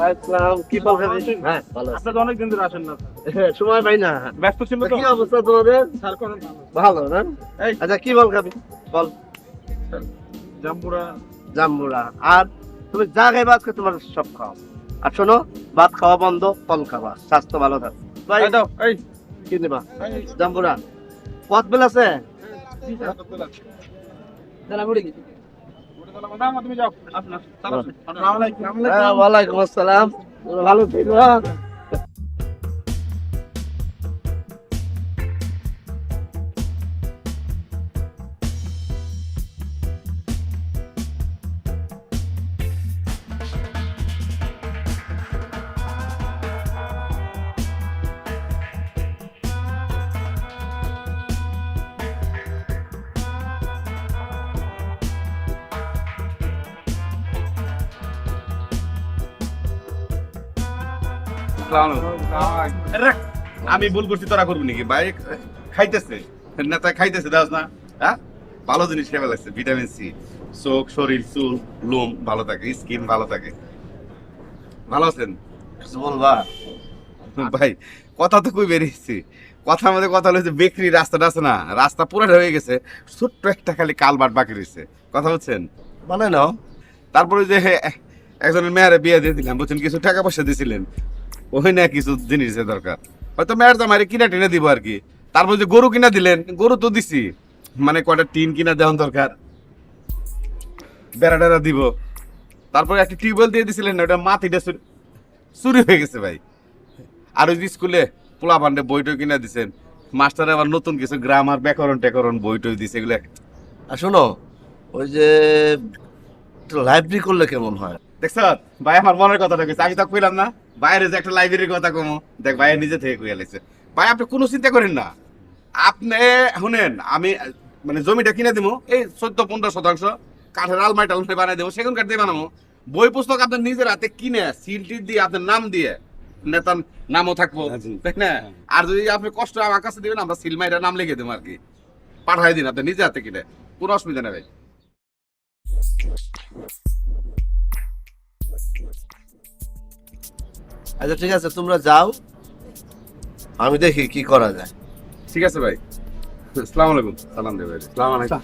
আসসালাম কি ফল খাবি হ্যাঁ ভালো আছি। আপনার তো অনেক দিন ধরে আসেন না। হ্যাঁ, সময় পাই না। ব্যস্ত ছিল কি অবস্থা তোমাদের? ভালো না। আচ্ছা কি ফল খাবি? বল। জাম্বুরা জাম্বুরা আর তুমি যা আজকে তোমার সব খাও। আর শোনো ভাত খাওয়া বন্ধ ফল খাবা। স্বাস্থ্য ভালো থাক। ভাই দাও এই। কি নেবা? জাম্বুরা পথ বেল আছে তুমি যাও আপনার হ্যাঁ, ওয়ালাইকুম আসসালাম। ভালো থেকো আমি ভুল করছি তোরা করবি নাকি? ভাই খাইতেছে। নেতা খাইতেছে দাস না? হ্যাঁ? ভালো জিনিস খেয়ে লাগছে ভিটামিন সি। চোখ শরীর চুল লোম ভালো থাকে স্কিন ভালো থাকে। ভালো আছেন? বলবা ভাই। কথা তো কই বেরিয়েছি। কথার মধ্যে কথা হচ্ছে বেকরি রাস্তাটা আছে না রাস্তা পুরোটা হয়ে গেছে ছোট্ট একটা খালি কালবাট বাকি রয়েছে। কথা বলছেন? মানে নাও তারপরে যে একজনের মেয়েরে বিয়ে দিয়ে দিলাম বলছেন কিছু টাকা পয়সা দিছিলেন ওই না কিছু জিনিসের দরকার। হয়তো মেয়ের জামাইরে কিনা টিনে দিব আর কি। তারপর যে গরু কিনা দিলেন, গরু তো দিছি। মানে কয়টা টিন কিনা দেওয়ার দরকার। বেড়া দিব। তারপরে একটা টিউবওয়েল দিয়ে দিছিলেন না, ওটা মাটিটা চুরি- হয়ে গেছে ভাই। আর ওই স্কুলে পোলা পান্ডে বইটই কিনা দিছেন। মাস্টার আবার নতুন কিছু গ্রামার, ব্যাকরণ ট্যাকরণ বইটই দিছে, এগুলো আর শোনো, ওই যে লাইব্রেরি করলে কেমন হয়? দেখছ ভাই আমার মনের কথাটা কইছে আমি তো কইলাম না বাইরে যে একটা লাইব্রেরির কথা কমো। দেখ ভাই নিজে থেকে কইয়া লাইছে। ভাই আপনি কোনো চিন্তা করেন না। আপনি শুনেন আমি মানে জমিটা কিনে দিব এই চোদ্দ পনেরো শতাংশ কাঠের আলমারি টালমারি বানাই দেবো সেগুন কাঠ দিয়ে বানাবো বই পুস্তক আপনার নিজের হাতে কিনে সিল টিল দিয়ে আপনার নাম দিয়ে নেতার নামও থাকব তাই না? আর যদি আপনি কষ্ট আমার কাছে দিবেন আমরা সিল মাইরা নাম লিখে দেবো আর কি। পাঠাই দিন আপনি নিজে হাতে কিনে। কোনো অসুবিধা নেই আচ্ছা ঠিক আছে, তোমরা যাও। আমি দেখি কি করা যায়। ঠিক আছে ভাই। আসসালামু আলাইকুম। সালাম দেবে সালাম আলাইকুম।